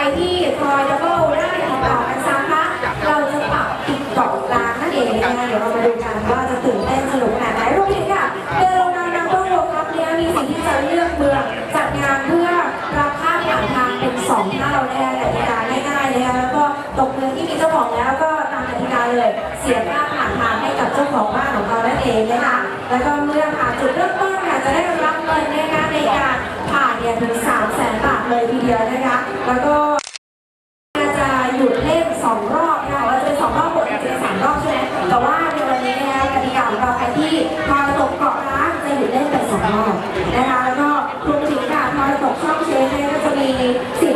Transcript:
ใครที่ทอยดับเบิลได้ติดต่อกันซ้ำคะเราจะปรับปิดเกาะกลางนั่นเองนะคะเดี๋ยวเรามาดูกันว่าจะตื่นเต้นสนุกขนาดไหนรวมถึงค่ะเดลนานาโกโลครับเนี่ยมีสิ่งที่จะเลือกเมืองจัดงานเพื่อรับค่าผ่านทางเป็นสองเท่าได้กติกาง่ายๆนะคะแล้วก็ตกเมืองที่มีเจ้าของแล้วก็ตามกติกาเลย เสียค่าผ่านทางให้กับเจ้าของบ้านของเรานั่นเองนะคะแล้วก็เมื่อผ่านจุดเริ่มต้นค่ะจะได้รับเงินนะคะ นะคะ แล้วก็จะหยุดเล่นสองรอบนะคะว่าจะเป็นสองรอบบวกจริงสามรอบใช่ไหมแต่ว่าวันนี้นะคะติกาขอเราใคที่พากตกเกาะร้างจะหยุดเล่นไปสองรอบนะคะ แล้วก็รวมถึงการากตกช่องเชฟเนี่ก็จะมีสิ